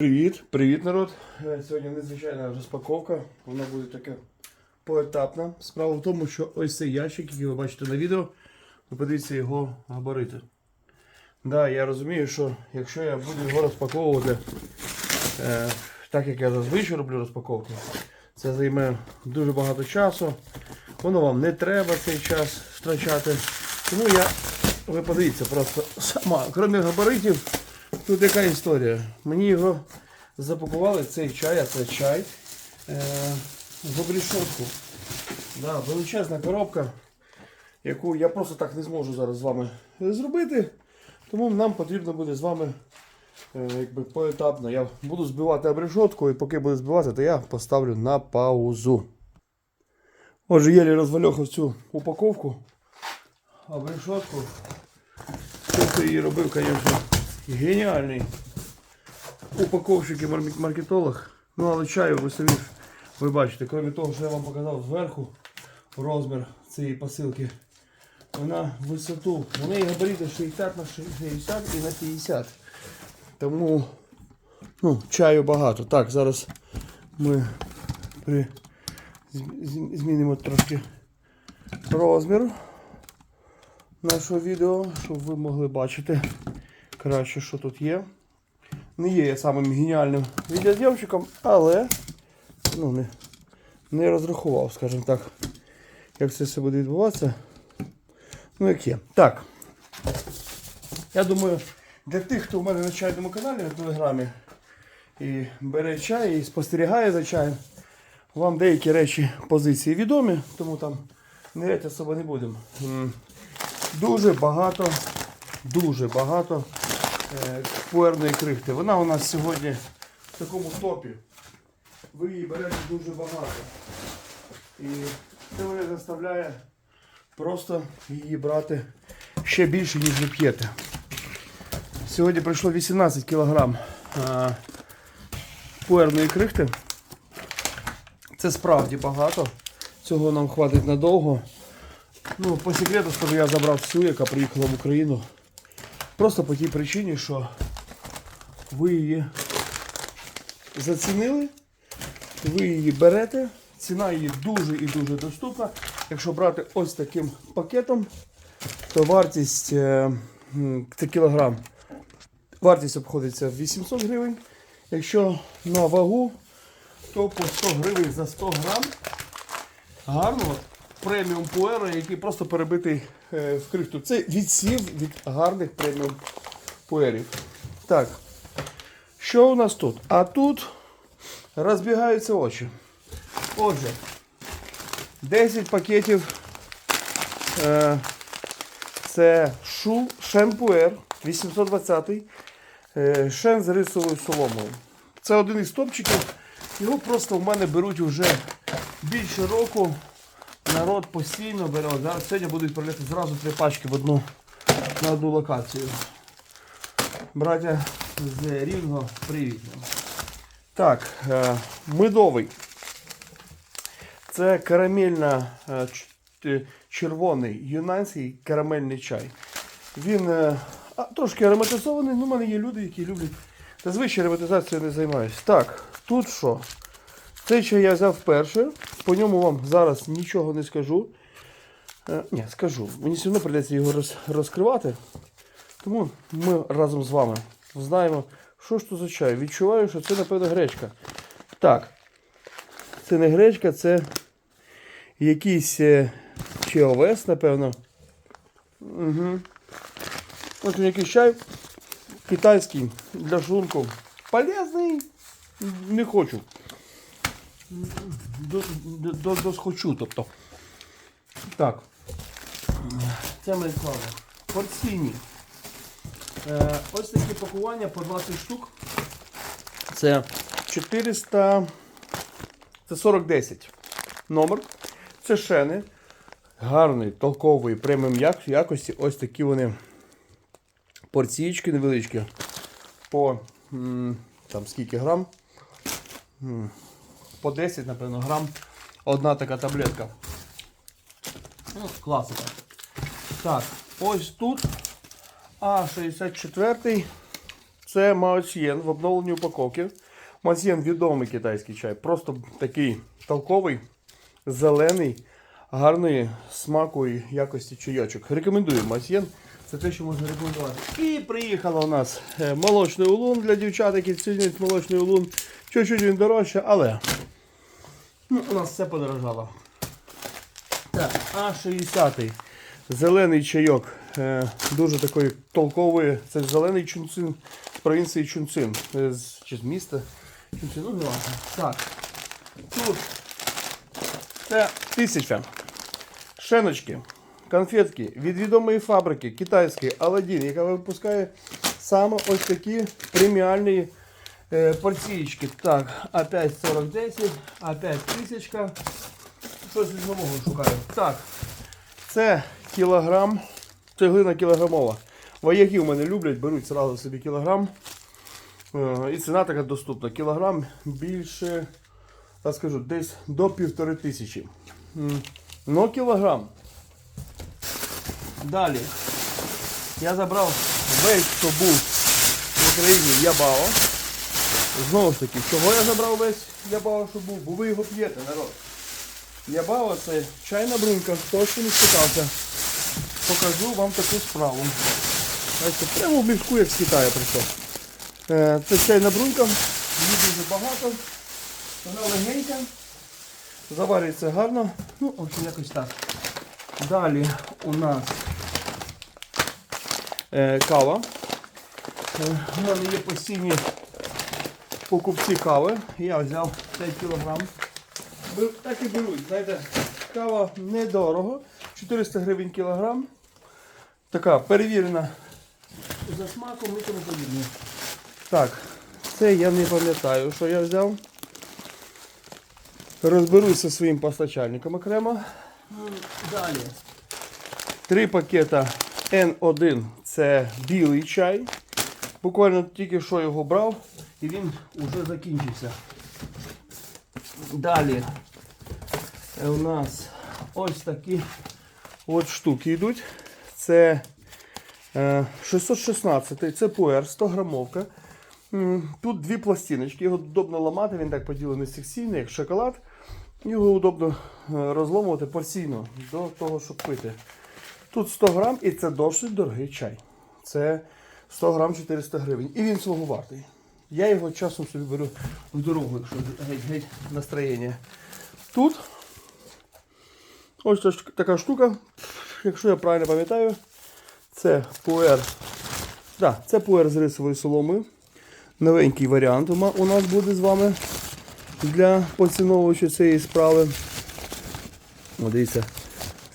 Привіт, привіт, народ. Е, Сьогодні незвичайна розпаковка. Вона буде така поетапна. Справа в тому, що ось цей ящик, який ви бачите на відео, ви подивіться його габарити. Да, я розумію, що якщо я буду його розпаковувати е, так, як я зазвичай роблю розпаковки, це займе дуже багато часу. Воно вам не треба цей час втрачати. Тому я, ви подивіться, просто сама, крім габаритів. Тут яка історія? Мені його запакували цей чай, а це чай е, в обрішотку. Да, величезна коробка, яку я просто так не зможу зараз з вами зробити. Тому нам потрібно буде з вами е, якби поетапно. Я буду збивати обрешотку, і поки буду збивати, то я поставлю на паузу. Отже, єлі розвальохав цю упаковку, обрешотку. Хто її робив, звісно, геніальний упаковщик і маркетолог. Ну, але чаю ви самі ви бачите, крім того, що я вам показав зверху розмір цієї посилки. Вона висоту. У неї габарити 60 на 60 і на 50. Тому ну, чаю багато. Так, зараз ми при... зм- зм- змінимо трошки розмір нашого відео, щоб ви могли бачити краще, що тут є. Не є я самим геніальним відеозйомщиком, але ну, не, не розрахував, скажімо так, як це все буде відбуватися. Ну, як є. Так. Я думаю, для тих, хто у мене на чайному каналі на телеграмі і бере чай і спостерігає за чаєм, вам деякі речі позиції відомі, тому там ниряти особо не будемо. Дуже багато, дуже багато е, пуерної крихти. Вона у нас сьогодні в такому топі. Ви її берете дуже багато. І це мене заставляє просто її брати ще більше, ніж ви п'єте. Сьогодні прийшло 18 кг а, пуерної крихти. Це справді багато. Цього нам хватить надовго. Ну, по секрету скажу, я забрав всю, яка приїхала в Україну. Просто по тій причині, що ви її зацінили, ви її берете, ціна її дуже і дуже доступна. Якщо брати ось таким пакетом, то вартість е, кілограм. Вартість обходиться в 800 гривень. Якщо на вагу, то по 100 гривень за 100 грам. Гарного преміум пуера, який просто перебитий е, в крихту. Це відсів від гарних преміум пуерів. Так. Що у нас тут? А тут розбігаються очі. Отже, 10 пакетів. Е, це шу шенпуер 820 е, шен з рисовою соломою. Це один із топчиків. Його просто в мене беруть вже більше року. Народ постійно бере. Зараз сьогодні будуть прилити зразу три пачки в одну, на одну локацію. Браття з Рівного, привіт. Так, е, медовий. Це карамельна е, т- червоний юнанський карамельний чай. Він е, а, трошки ароматизований, ну в мене є люди, які люблять. Зазвичай ароматизацією не займаюся. Так, тут що? Цей чай я взяв вперше. По ньому вам зараз нічого не скажу. Е, ні, скажу. Мені все одно прийдеться його роз, розкривати. Тому ми разом з вами знаємо, що ж тут за чай. Відчуваю, що це, напевно, гречка. Так. Це не гречка, це якийсь е, чи овес, напевно. Угу. Ось якийсь чай китайський для шлунку. Полезний. Не хочу. До, до, до, досхочу, тобто. Так. Це ми склали. Порційні. Е, ось такі пакування по 20 штук. Це 400. Це 4010 номер. Це шени. Гарний, толковий, преміум якості. Ось такі вони порційки невеличкі. По там скільки грам? По 10, напевно, грам. Одна така таблетка. Ну, класика. Так, ось тут А64. Це Маосьєн в обновленій упаковці. Маосьєн відомий китайський чай. Просто такий толковий, зелений, гарної смаку і якості чайочок. Рекомендую Маосьєн. Це те, що можна рекомендувати. І приїхала у нас е, молочний улун для дівчат, які цінують молочний улун. Чуть-чуть він дорожче, але ну, у нас все подорожало. Так, А60. Зелений чайок. Е, дуже такий толковий. Це зелений чунцин з провінції Чунцин. Е, з, чи з міста Чунцин, ну не важливо. Так. Тут це тисяча. Шеночки, конфетки від відомої фабрики китайської Аладдін, яка випускає саме ось такі преміальні е, порційки. Так, опять 4010, опять тисячка. Щось від нового шукаю. Так, це кілограм, цеглина кілограмова. Вояки в мене люблять, беруть зразу собі кілограм. Е, І ціна така доступна. Кілограм більше, так скажу, десь до півтори тисячі. Ну, кілограм. Далі. Я забрав весь, що був в Україні Ябао. Знову ж таки, чого я забрав весь Ябао, що був? Бо ви його п'єте, народ. Ябао це чайна брунька, хто ще не спитався. Покажу вам таку справу. Бачите, прямо в мішку, як з Китаю прийшов. Е, Це чайна брунька, її дуже багато. Вона легенька, заварюється гарно. Ну, общем, якось так. Далі у нас е, кава. Е, У мене є постійні покупці кави. Я взяв 5 кг. Так і беруть. Знаєте, кава недорого. 400 гривень кілограм. Така перевірена за смаком і тому подібне. Так, це я не пам'ятаю, що я взяв. Розберуся зі своїм постачальником окремо. Далі. Три пакета N1 це білий чай. Буквально тільки що його брав і він вже закінчився. Далі е, у нас ось такі от штуки йдуть. Це е, 616 це пуер 100 грамовка. Тут дві пластиночки, його удобно ламати, він так поділений секційний, як шоколад. Його удобно е, розломувати порційно до того, щоб пити. Тут 100 грам і це досить дорогий чай. Це 100 грам 400 гривень. І він свого вартий. Я його часом собі беру в дорогу, якщо геть-геть настроєння. Тут ось така штука, якщо я правильно пам'ятаю, це пуер. Да, це пуер з рисовою соломою. Новенький варіант у у нас буде з вами для поціновувача цієї справи. О, дивіться,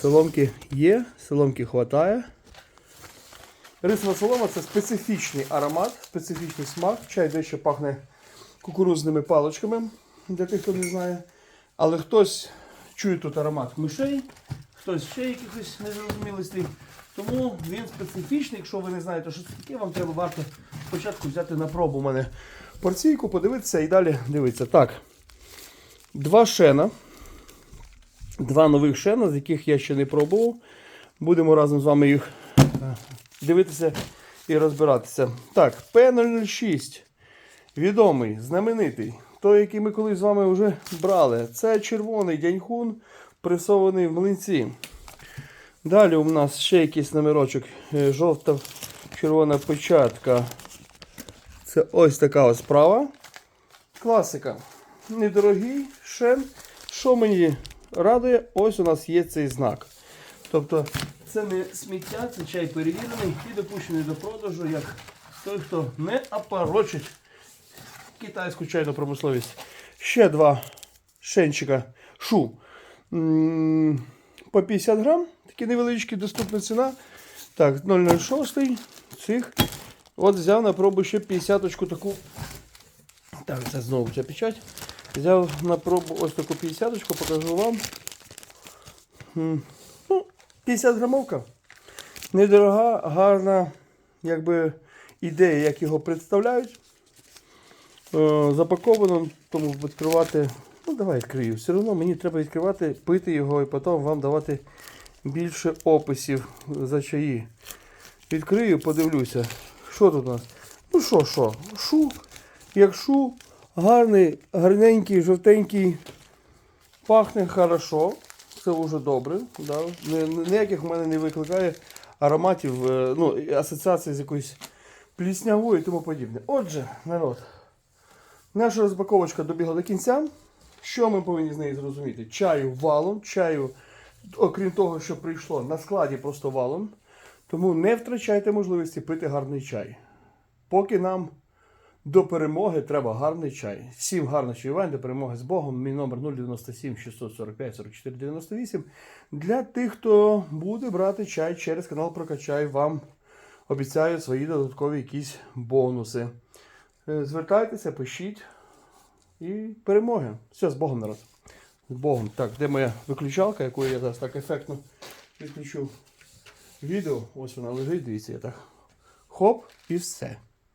соломки є, соломки вистачає. Рисова солома це специфічний аромат, специфічний смак. Чай дещо пахне кукурузними паличками, для тих, хто не знає. Але хтось чує тут аромат мишей, хтось ще якихось незрозумілостей. Тому він специфічний. Якщо ви не знаєте, що це таке, вам треба варто спочатку взяти на пробу у мене порційку, подивитися і далі дивитися. Так, два шена. Два нових шена, з яких я ще не пробував. Будемо разом з вами їх е, дивитися і розбиратися. Так, P006. Відомий, знаменитий. Той, який ми колись з вами вже брали. Це червоний дяньхун, пресований в млинці. Далі у нас ще якийсь номерочок. е, Жовта червона печатка. Це ось така ось справа. Класика. Недорогий шен. Що мені радує, ось у нас є цей знак. Тобто це не сміття, це чай перевірений і допущений до продажу, як той, хто не опорочить китайську чайну промисловість. Ще два шенчика шу. По 50 грам. Такі невеличкі, доступна ціна. Так, 006 цих. От взяв на пробу ще 50 таку. Так, це знову ця печать. Взяв на пробу ось таку 50 покажу вам. М, Ну, 50 грамовка. Недорога, гарна якби, ідея, як його представляють. Е, запаковано, тому відкривати. Ну, давай відкрию. Все одно мені треба відкривати, пити його і потім вам давати більше описів за чаї. Відкрию, подивлюся. Що тут у нас? Ну що, що? Шу, як шу, гарний, гарненький, жовтенький, пахне хорошо. Це вже добре. Да? Ні- ні- Ніяких в мене не викликає ароматів, е, ну, асоціації з якоюсь пліснявою і тому подібне. Отже, народ, наша розпаковочка добігла до кінця. Що ми повинні з неї зрозуміти? Чаю валом, чаю, окрім того, що прийшло на складі просто валом. Тому не втрачайте можливості пити гарний чай. Поки нам до перемоги треба гарний чай. Всім гарних чаювань до перемоги з Богом. Мій номер 097 645 44 98. Для тих, хто буде брати чай через канал Прокачай, вам обіцяю свої додаткові якісь бонуси. Е, Звертайтеся, пишіть і перемоги. Все, з Богом, народ. З Богом. Так, де моя виключалка, яку я зараз так ефектно відключу відео. Ось вона лежить, дивіться, я так. Хоп, і все.